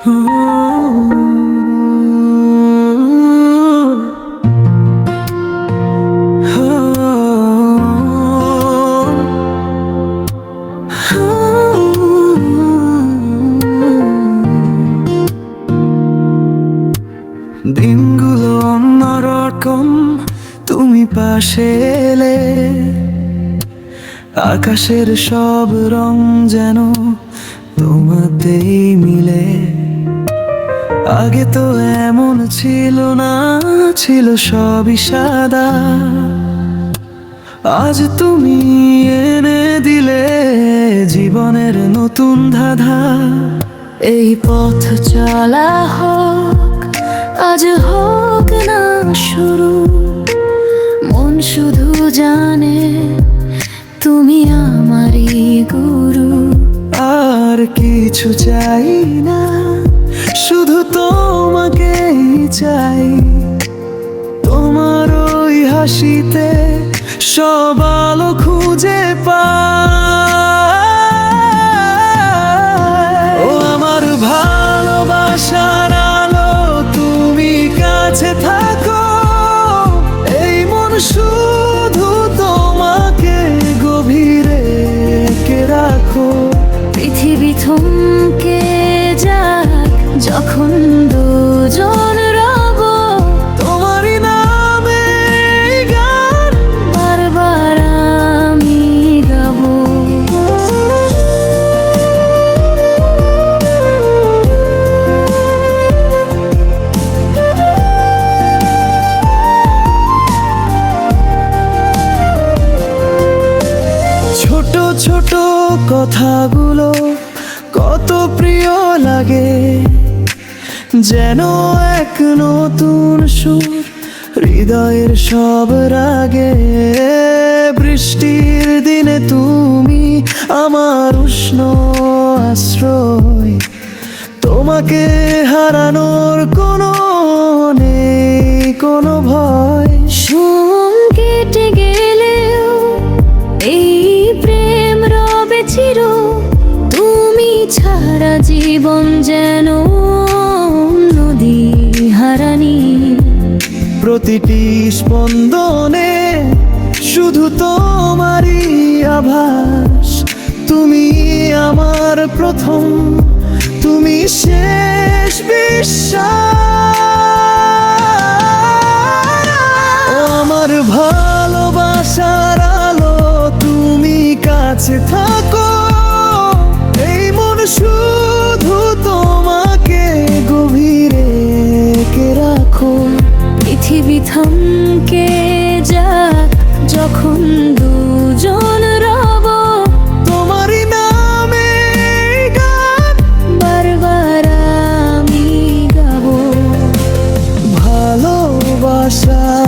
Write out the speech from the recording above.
দিনগুলো অন্যরকম তুমি পাশে এলে। আকাশের সব রং যেন তোমাতেই মিলে। আগে তো এমন ছিল না, ছিল সবই সাদা। আজ তুমি এনে দিলে জীবনের নতুন ধাঁধা। এই পথ চলা হোক, আজ হোক না শুরু। মন শুধু জানে তুমি আমারই গুরু। আর কিছু চাই না চাই। তোমার ওই হাসিতে সব আলো খুঁজে পাই। ও আমার ভালোবাসার আলো, তুমি কাছে থাকো। এই মন শুধু তোমাকে গভীরে কে রাখো। পৃথিবী থমকে যাক, যখন দুজন ছোট কথাগুলো কত প্রিয় লাগে। যেন এক নতুন সুর হৃদয়ের সব রাগে। বৃষ্টির দিনে তুমি আমার উষ্ণ আশ্রয়। তোমাকে হারানোর যেন নদী হারানি। প্রতিটি স্পন্দনে শুধু তোমারই আভাস। তুমি আমার প্রথম, তুমি শেষ বিশ্বাস। আমার ভালোবাসার আলো, তুমি কাছে থাকো। পৃথিবী থমকে যা যখন দুজন রব তোমারই নামে বারবার আমি গাবো। ভালোবাসা